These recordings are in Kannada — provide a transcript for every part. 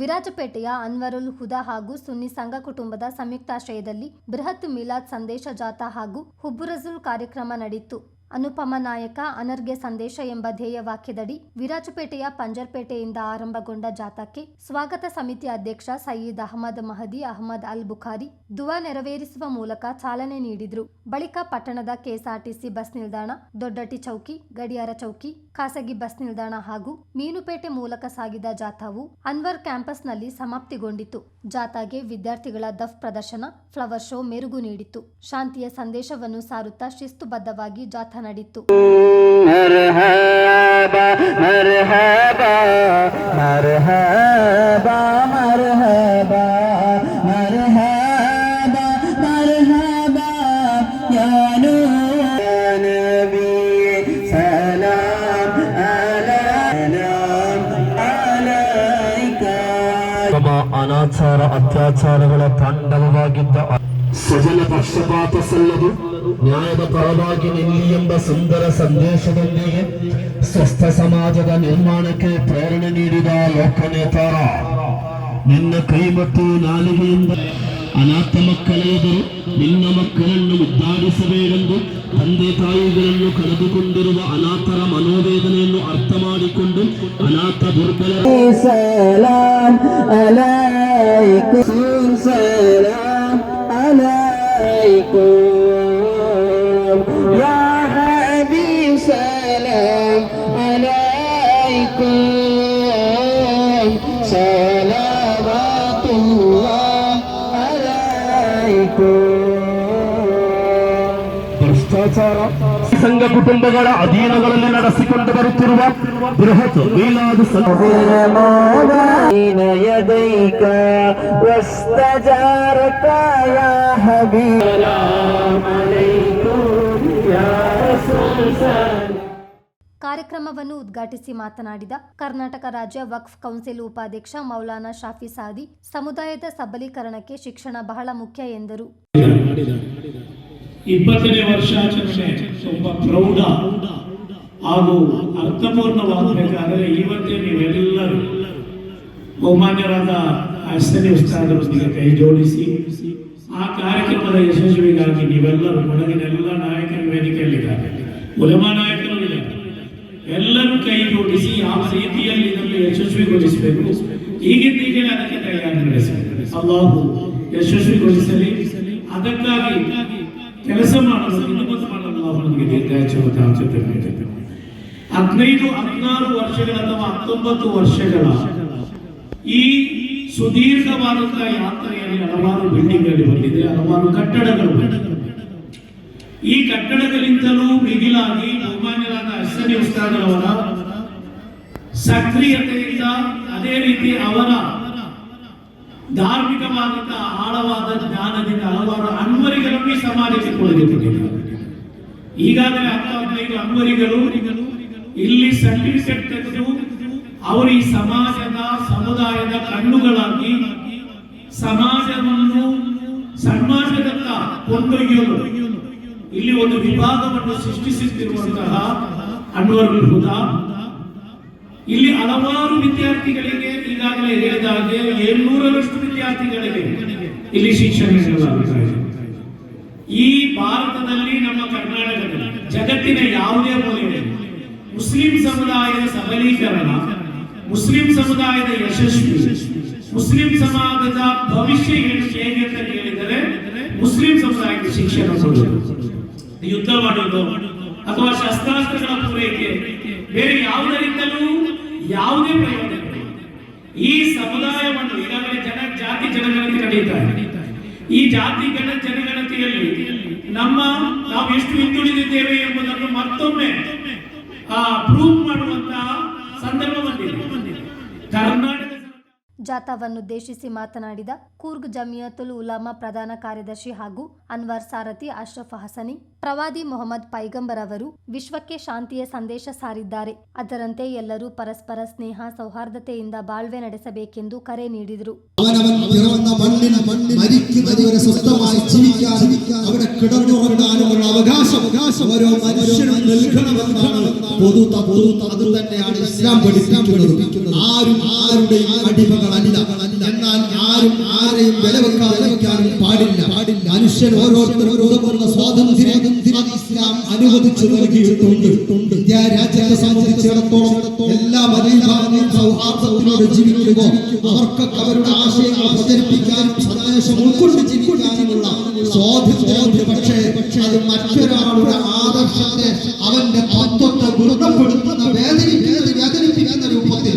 ವಿರಾಜಪೇಟೆಯ ಅನ್ವರುಲ್ ಹುದಾ ಹಾಗೂ ಸುನ್ನಿ ಸಂಘ ಕುಟುಂಬದ ಸಂಯುಕ್ತಾಶ್ರಯದಲ್ಲಿ ಬೃಹತ್ ಮಿಲಾದ್ ಸಂದೇಶ ಜಾಥಾ ಹಾಗೂ ಹುಬ್ಬುರಜುಲ್ ಕಾರ್ಯಕ್ರಮ ನಡೆಯಿತು. ಅನುಪಮ ನಾಯಕ ಅನರ್ಗೆ ಸಂದೇಶ ಎಂಬ ಧ್ಯೇಯ ವಾಕ್ಯದಡಿ ವಿರಾಜಪೇಟೆಯ ಪಂಜರ್ಪೇಟೆಯಿಂದ ಆರಂಭಗೊಂಡ ಜಾಥಾಕ್ಕೆ ಸ್ವಾಗತ ಸಮಿತಿ ಅಧ್ಯಕ್ಷ ಸಯೀದ್ ಅಹಮದ್ ಮಹದಿ, ಅಹಮದ್ ಅಲ್ ಬುಖಾರಿ ದುವಾ ನೆರವೇರಿಸುವ ಮೂಲಕ ಚಾಲನೆ ನೀಡಿದ್ರು. ಬಳಿಕ ಪಟ್ಟಣದ ಕೆಎಸ್ಆರ್ಟಿಸಿ ಬಸ್ ನಿಲ್ದಾಣ, ದೊಡ್ಡಟ್ಟಿ ಚೌಕಿ, ಗಡಿಯಾರ ಚೌಕಿ, ಖಾಸಗಿ ಬಸ್ ನಿಲ್ದಾಣ ಹಾಗೂ ಮೀನುಪೇಟೆ ಮೂಲಕ ಸಾಗಿದ ಜಾಥಾವು ಅನ್ವರ್ ಕ್ಯಾಂಪಸ್ನಲ್ಲಿ ಸಮಾಪ್ತಿಗೊಂಡಿತು. ಜಾಥಾಗೆ ವಿದ್ಯಾರ್ಥಿಗಳ ದಫ್ ಪ್ರದರ್ಶನ, ಫ್ಲವರ್ ಶೋ, ಮೆರುಗು ನೀಡಿತು ಶಾಂತಿಯ ಸಂದೇಶವನ್ನು ಸಾರುತ್ತಾ ಶಿಸ್ತುಬದ್ಧವಾಗಿ ಜಾಥಾ ಮಾತನಾಡಿತ್ತು ಅನಾಚಾರ ಅತ್ಯಾಚಾರಗಳ ತಾಂಡವವಾಗಿದ್ದ ಸಜಲ ಪಕ್ಷಪಾತ ಸಲ್ಲದು. ನ್ಯಾಯದ ಪರವಾಗಿ ನಿಲ್ಲಿ ಎಂಬ ಸುಂದರ ಸಂದೇಶದೊಂದಿಗೆ ಸ್ವಸ್ಥ ಸಮಾಜದ ನಿರ್ಮಾಣಕ್ಕೆ ಪ್ರೇರಣೆ ನೀಡಿದ ಲೋಕನೇತಾರ. ನಿನ್ನ ಕೈ ಮತ್ತು ನಾಲಿಗೆಯಿಂದ ಅನಾಥ ಮಕ್ಕಳ ಎದುರು ನಿನ್ನ ಮಕ್ಕಳನ್ನು ಮುದ್ದಾಡಿಸಬೇಕೆಂದು ತಂದೆ ತಾಯಿಗಳನ್ನು ಕಳೆದುಕೊಂಡಿರುವ ಅನಾಥರ ಮನೋವೇದನೆಯನ್ನು ಅರ್ಥ ಮಾಡಿಕೊಂಡು ಅನಾಥ ದುರ್ಬಲ صلوات الله عليكم സംഘ കുടുംബങ്ങളെ അധീനകളിൽ നടത്തിക്കൊണ്ട് വരുത്തിരുവ ബൃഹത് വീലാത് സഹോദരമാ ಕಾರ್ಯಕ್ರಮವನ್ನು ಉದ್ಘಾಟಿಸಿ ಮಾತನಾಡಿದ ಕರ್ನಾಟಕ ರಾಜ್ಯ ವಕ್ಫ್ ಕೌನ್ಸಿಲ್ ಉಪಾಧ್ಯಕ್ಷ ಮೌಲಾನಾ ಶಾಫಿ ಸಾದಿ, ಸಮುದಾಯದ ಸಬಲೀಕರಣಕ್ಕೆ ಶಿಕ್ಷಣ ಬಹಳ ಮುಖ್ಯ ಎಂದರು. ಇಪ್ಪತ್ತನೇ ವರ್ಷಾಚರಣೆ ತುಂಬಾ ಪ್ರೌಢ ಹಾಗೂ ಅರ್ಥಪೂರ್ಣವಾಗಬೇಕಾದರೆ ಇವತ್ತೇ ನೀವೆಲ್ಲರೂ ಬಹುಮಾನ್ಯರಾದ ಅಶ್ವನಿ ಉಸ್ತಾದರೊಂದಿಗೆ ಕೈ ಜೋಡಿಸಿ ಆ ಕಾರ್ಯಕ್ರಮದ ಯಶಸ್ವಿಗಾಗಿ ನೀವೆಲ್ಲರೂ ಕೊಡಗಿನ ಎಲ್ಲ ನಾಯಕರ ವೇದಿಕೆಯಲ್ಲಿದ್ದಾರೆ. ಉಲಮಾ ನಾಯಕರು ಇದ್ದಾರೆ ಎಲ್ಲರೂ ಕೈ ಜೋಡಿಸಿ ಯಾವ ರೀತಿಯಲ್ಲಿ ಇದನ್ನು ಯಶಸ್ವಿಗೊಳಿಸಬೇಕು. ಈಗಿಂದೀಗಲೇ ಅದಕ್ಕೆ ತಯಾರಿ ನಡೆಸಬೇಕು ಅಲ್ಲಾಹು ಯಶಸ್ವಿಗೊಳಿಸಲಿ. ಅದಕ್ಕಾಗಿ ಕೆಲಸ ಮಾಡಲು ನಮಗೆ. ಹದಿನೈದು ಹದಿನಾರು ವರ್ಷಗಳ ಅಥವಾ ಹತ್ತೊಂಬತ್ತು ವರ್ಷಗಳ ಈ ಸುದೀರ್ಘವಾದಂತಹ ಯಾತ್ರೆಯಲ್ಲಿ ಹಲವಾರು ಬಿಲ್ಡಿಂಗ್ಗಳು ಬಂದಿದೆ ಹಲವಾರು ಕಟ್ಟಡಗಳು ಬಂದಿದೆ. ಈ ಕಟ್ಟಡಗಳಿಂದಲೂ ಮಿಗಿಲಾಗಿ ಬಹುಮಾನ್ಯರಾದ ಅಶ್ವನಿ ಉಸ್ತಾದರವರ ಸಕ್ರಿಯತೆಯಿಂದ ಅದೇ ರೀತಿ ಅವರ ಧಾರ್ಮಿಕವಾದಂತಹ ಆಳವಾದ ಜ್ಞಾನದಿಂದ ಹಲವಾರು ಅನ್ವರಿಗಳನ್ನು ಸಮಾಜಕ್ಕೆ ಕೊಡುಗೆಟ್ಟಿದ್ದಾರೆ ಈಗಾಗಲೇ ಹತ್ತು ಹದಿನೈದು ಅನ್ವರಿಗಳು ಇಲ್ಲಿ ಸರ್ಟಿಫಿಕೇಟ್ ತೆಗೆದು ಅವರು ಈ ಸಮಾಜದ ಸಮುದಾಯದ ಕಣ್ಣುಗಳಾಗಿ ಸಮಾಜವನ್ನು ಸಮಾಜದತ್ತ ಕೊಂಡೊಯ್ಯಲು ಇಲ್ಲಿ ಒಂದು ವಿಭಾಗವನ್ನು ಸೃಷ್ಟಿಸುತ್ತಿರುವಂತಹ ಅನ್ವರುಲ್ ಹುದಾ ಇಲ್ಲಿ ಹಲವಾರು ವಿದ್ಯಾರ್ಥಿಗಳಿಗೆ ಈಗಾಗಲೇ ಹೇಳಿದ ಹಾಗೆ ಏಳ್ನೂರರಷ್ಟು ವಿದ್ಯಾರ್ಥಿಗಳಿಗೆ ಇಲ್ಲಿ ಶಿಕ್ಷಣ ನೀಡಲಾಗುತ್ತದೆ ಈ ಭಾರತದಲ್ಲಿ ನಮ್ಮ ಕರ್ನಾಟಕದಲ್ಲಿ ಜಗತ್ತಿನ ಯಾವುದೇ ಮೂಲೆಯಲ್ಲಿ ಮುಸ್ಲಿಂ ಸಮುದಾಯದ ಸಬಲೀಕರಣ, ಮುಸ್ಲಿಂ ಸಮುದಾಯದ ಯಶಸ್ವಿ, ಮುಸ್ಲಿಂ ಸಮಾಜದ ಭವಿಷ್ಯ ಹೇಗೆ ಅಂತ ಕೇಳಿದರೆ ಮುಸ್ಲಿಂ ಸಮುದಾಯಕ್ಕೆ ಶಿಕ್ಷಣ ಯುದ್ಧ ಮಾಡುವುದು ಅಥವಾ ಶಸ್ತ್ರಾಸ್ತ್ರಗಳ ಪೂರೈಕೆ, ಬೇರೆ ಯಾವುದರಿಂದಲೂ ಯಾವುದೇ ಪ್ರಯೋಜನ ಈ ಸಮುದಾಯವನ್ನು ಈಗಾಗಲೇ ಜನ, ಜಾತಿ ಜನಗಣತಿ ನಡೆಯುತ್ತಾರೆ ಈ ಜಾತಿ ಗಣ ಜನಗಣತಿಯಲ್ಲಿ ನಮ್ಮ ನಾವು ಎಷ್ಟು ಹಿಂದುಳಿದಿದ್ದೇವೆ ಎಂಬುದನ್ನು ಮತ್ತೊಮ್ಮೆ ಪ್ರೂವ್ ಮಾಡುವಂತಹ ಸಂದರ್ಭ ಬಂದಿದೆ. ಕರ್ನಾಟಕ ಜಾಥಾವನ್ನುದ್ದೇಶಿಸಿ ಮಾತನಾಡಿದ ಕೂರ್ಗ್ ಜಮಿಯತುಲ್ ಉಲಾಮಾ ಪ್ರಧಾನ ಕಾರ್ಯದರ್ಶಿ ಹಾಗೂ ಅನ್ವರ್ ಸಾರಥಿ ಅಶ್ರಫ್ ಹಸನಿ ಪ್ರವಾದಿ ಮೊಹಮ್ಮದ್ ಪೈಗಂಬರ್ ಅವರು ವಿಶ್ವಕ್ಕೆ ಶಾಂತಿಯ ಸಂದೇಶ ಸಾರಿದ್ದಾರೆ ಅದರಂತೆ ಎಲ್ಲರೂ ಪರಸ್ಪರ ಸ್ನೇಹ ಸೌಹಾರ್ದತೆಯಿಂದ ಬಾಳ್ವೆ ನಡೆಸಬೇಕೆಂದು ಕರೆ ನೀಡಿದರು അവനവൻ പിറന്ന മണ്ണിന് മണ്ണിൽ മരിക്കുന്നതുവരെ സ്വസ്ഥമായി ജീവിക്കാൻ അവിടെ കിടന്നുറങ്ങാനുമുള്ള അവകാശം ഓരോ മനുഷ്യനും നൽകണമെന്നാണ് പൊതു തത്വം അത് തന്നെയാണ് ഇസ്ലാം പഠിപ്പിക്കുന്നത് ആരും ആരുടെയും അടിമകൾ മാലിന്യങ്ങളല്ല എന്നാൽ ആരും ആരെയും വില വെക്കാതെ പാടില്ല. പാടില്ല മനുഷ്യൻ ഓരോരുത്തരും ഉതകുന്ന സ്വാതന്ത്ര്യം ഇസ്ലാം അനുവദിച്ചു നൽകിയിട്ടുണ്ട്. ഇന്ത്യ രാജ്യത്തെ സംബന്ധിച്ചിടത്തോളം എല്ലാ മതവിഭാഗങ്ങളും സൗഹാർദ്ദത്തിലൂടെ ജീവിക്കുമ്പോൾ അവർക്കൊക്കെ അവരുടെ ആശയങ്ങൾ പ്രചരിപ്പിക്കാനും സന്ദേശം ഉൾക്കൊണ്ട് ജീവിക്കാനുമുള്ള സ്വാതന്ത്ര്യം പക്ഷേ അത് മറ്റൊരാളുടെ ആദർശത്തെ അവന്റെ തത്വത്തെ ഗുണപ്പെടുത്തുന്ന വേദനിക്കുന്ന വേദനിപ്പിക്കുന്ന രൂപത്തിൽ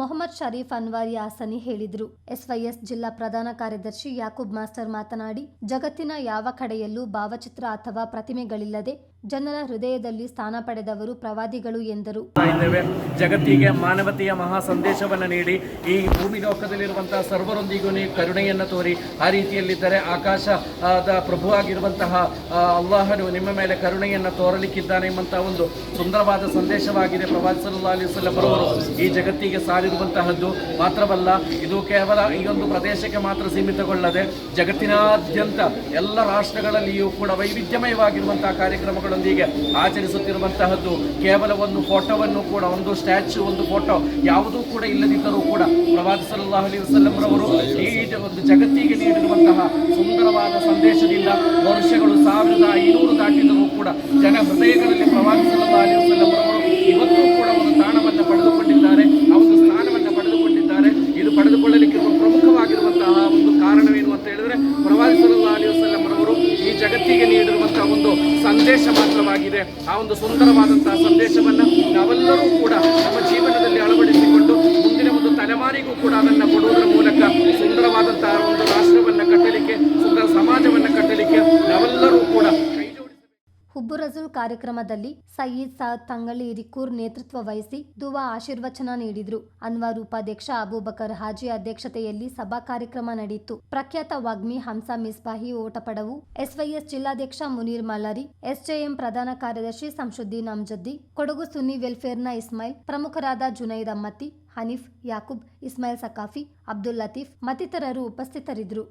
ಮೊಹಮ್ಮದ್ ಶರೀಫ್ ಅನ್ವಾರಿ ಯಾಸನಿ ಹೇಳಿದರು. ಎಸ್ವೈಎಸ್ ಜಿಲ್ಲಾ ಪ್ರಧಾನ ಕಾರ್ಯದರ್ಶಿ ಯಾಕೂಬ್ ಮಾಸ್ಟರ್ ಮಾತನಾಡಿ, ಜಗತ್ತಿನ ಯಾವ ಕಡೆಯಲ್ಲೂ ಭಾವಚಿತ್ರ ಅಥವಾ ಪ್ರತಿಮೆಗಳಿಲ್ಲದೆ ಜನರ ಹೃದಯದಲ್ಲಿ ಸ್ಥಾನ ಪಡೆದವರು ಪ್ರವಾದಿಗಳು ಎಂದರು. ಜಗತ್ತಿಗೆ ಮಾನವತೆಯ ಮಹಾ ಸಂದೇಶವನ್ನು ನೀಡಿ, ಈ ಭೂಮಿ ಲೋಕದಲ್ಲಿರುವಂತಹ ಸರ್ವರೊಂದಿಗೂ ನೀವು ಕರುಣೆಯನ್ನು ತೋರಿ, ಆ ರೀತಿಯಲ್ಲಿದ್ದರೆ ಆಕಾಶದ ಪ್ರಭು ಆಗಿರುವಂತಹ ಅಲ್ಲಾಹನು ನಿಮ್ಮ ಮೇಲೆ ಕರುಣೆಯನ್ನು ತೋರಲಿಕ್ಕಿದ್ದಾನೆ ಎಂಬಂತಹ ಒಂದು ಸುಂದರವಾದ ಸಂದೇಶವಾಗಿದೆ. ಪ್ರವಾದಿ ಸಲ್ಲಾ ಅಲಿ ವಸಲ್ಲಂ ಈ ಜಗತ್ತಿಗೆ ಸಾರಿರುವಂತಹದ್ದು ಮಾತ್ರವಲ್ಲ, ಇದು ಕೇವಲ ಈ ಒಂದು ಪ್ರದೇಶಕ್ಕೆ ಮಾತ್ರ ಸೀಮಿತಗೊಳ್ಳದೆ ಜಗತ್ತಿನಾದ್ಯಂತ ಎಲ್ಲ ರಾಷ್ಟ್ರಗಳಲ್ಲಿಯೂ ಕೂಡ ವೈವಿಧ್ಯಮಯವಾಗಿರುವಂತಹ ಕಾರ್ಯಕ್ರಮಗಳೊಂದಿಗೆ ಆಚರಿಸುತ್ತಿರುವಂತಹದ್ದು ಕೇವಲ ಒಂದು ಫೋಟೋವನ್ನು ಕೂಡ, ಒಂದು ಸ್ಟ್ಯಾಚು ಒಂದು ಫೋಟೋ ಯಾವುದೂ ಕೂಡ ಇಲ್ಲದಿದ್ದರೂ ಕೂಡ ಪ್ರವಾದಿ ಸಲ್ಲಲ್ಲಾಹು ಅಲಿ ವಸಲ್ಲಂ ರವರು ಈ ಒಂದು ಜಗತ್ತಿಗೆ ನೀಡಿರುವಂತಹ ಸುಂದರವಾದ ಸಂದೇಶದಿಂದ ವರ್ಷಗಳು ಸಾವಿರದ ಐನೂರು ದಾಟಿದರೂ ಕೂಡ ಜನ ಹೃದಯಗಳಲ್ಲಿ ಪ್ರವಾದಿ ಸಲ್ಲಲ್ಲಾಹು ಅಲಿ ವಸಲ್ಲಂ ಸಂದೇಶವನ್ನು ನಾವೆಲ್ಲರೂ ಕೂಡ ನಮ್ಮ ಜೀವನದಲ್ಲಿ ಅಳವಡಿಸಿಕೊಂಡು ಮುಂದಿನ ಒಂದು ತಲೆಮಾರಿಗೂ ಕೂಡ ಅದನ್ನು ಕೊಡುವುದರ ಮೂಲಕ ಸುಂದರವಾದಂತಹ ಒಂದು ರಾಷ್ಟ್ರವನ್ನು ಕಟ್ಟಲಿಕ್ಕೆ, ಸುಂದರ ಸಮಾಜವನ್ನ ಕಟ್ಟಲಿಕ್ಕೆ ನಾವೆಲ್ಲರೂ ಕೂಡ ಜೋಡಿಸಬೇಕು ಕಾರ್ಯಕ್ರಮದಲ್ಲಿ ಸಯೀದ್ ಸಾದ್ ತಂಗಳಿ ರಿಕೂರ್ ನೇತೃತ್ವ ವಹಿಸಿ ದುವಾ ಆಶೀರ್ವಚನ ನೀಡಿದ್ರು. ಅನ್ವಾರ್ ಉಪಾಧ್ಯಕ್ಷ ಅಬೂಬಕರ್ ಹಾಜಿ ಅಧ್ಯಕ್ಷತೆಯಲ್ಲಿ ಸಭಾ ಕಾರ್ಯಕ್ರಮ ನಡೆಯಿತು. ಪ್ರಖ್ಯಾತ ವಾಗ್ಮಿ ಹಂಸಾ ಮಿಸ್ಬಾಹಿ ಓಟಪಡವು ಎಸ್ವೈಎಸ್ ಜಿಲ್ಲಾಧ್ಯಕ್ಷ ಮುನೀರ್ ಮಲ್ಲಾರಿ, ಎಸ್ಜೆಎಂ ಪ್ರಧಾನ ಕಾರ್ಯದರ್ಶಿ ಸಂಶುದ್ದೀನ್ ಅಮ್ಜದ್ದಿ, ಕೊಡಗು ಸುನ್ನಿ ವೆಲ್ಫೇರ್ನ ಇಸ್ಮಾಯಿಲ್, ಪ್ರಮುಖರಾದ ಜುನೈದ್ ಅಮ್ಮತಿ, ಹನೀಫ್, ಯಾಕೂಬ್, ಇಸ್ಮಾಯಿಲ್ ಸಕಾಫಿ ಅಬ್ದುಲ್ ಲತೀಫ್ ಮತ್ತಿತರರು ಉಪಸ್ಥಿತರಿದ್ದರು.